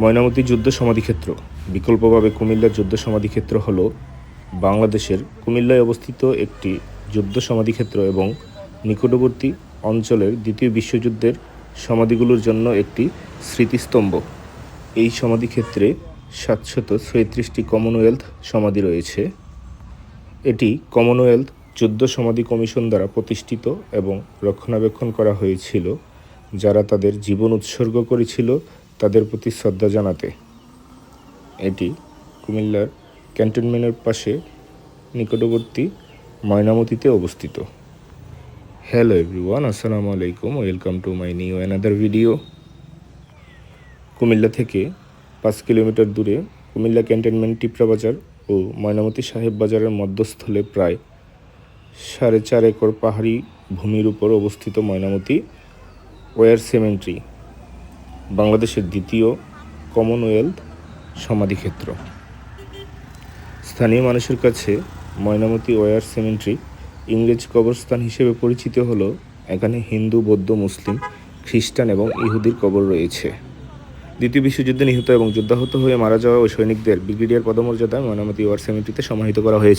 ময়নামতি যুদ্ধ সমাধিক্ষেত্র বিকল্পভাবে কুমিল্লার যুদ্ধ সমাধিক্ষেত্র হল বাংলাদেশের কুমিল্লায় অবস্থিত একটি যুদ্ধ সমাধিক্ষেত্র এবং নিকটবর্তী অঞ্চলের দ্বিতীয় বিশ্বযুদ্ধের সমাধিগুলোর জন্য একটি স্মৃতিস্তম্ভ। এই সমাধিক্ষেত্রে সাতশত ছয়ত্রিশটি কমনওয়েলথ সমাধি রয়েছে। এটি কমনওয়েলথ যুদ্ধ সমাধি কমিশন দ্বারা প্রতিষ্ঠিত এবং রক্ষণাবেক্ষণ করা হয়েছিল, যারা তাদের জীবন উৎসর্গ করেছিল তাদের প্রতি শ্রদ্ধা জানাতে। এটি কুমিল্লার ক্যান্টনমেন্টের পাশে নিকটবর্তী ময়নামতিতে অবস্থিত। হ্যালো এভরিওয়ান আসসালামু আলাইকুম welcome to my new another video Comilla থেকে পাঁচ কিলোমিটার দূরে কুমিল্লা ক্যান্টনমেন্ট টিপরা বাজার ও ময়নামতি সাহেব বাজারের মধ্যস্থলে প্রায় সাড়ে চার একর পাহাড়ি ভূমির উপর অবস্থিত ময়নামতি ওয়ার সেমেন্ট্রি। বাংলাদেশের দ্বিতীয় কমনওয়েলথ সমাধিক্ষেত্র। স্থানীয় মানুষের কাছে ময়নামতি ওয়ার সেমেন্ট্রি ইংরেজ কবরস্থান হিসেবে পরিচিত হলেও এখানে হিন্দু, বৌদ্ধ, মুসলিম, খ্রিস্টান এবং ইহুদির কবর রয়েছে। দ্বিতীয় বিশ্বযুদ্ধে নিহত এবং যুদ্ধাহত হয়ে মারা যাওয়া ওই সৈনিকদের ব্রিগেডিয়ার পদমর্যাদায় ময়নামতি ওয়ার সেমেন্ট্রিতে সমাহিত করা হয়েছে।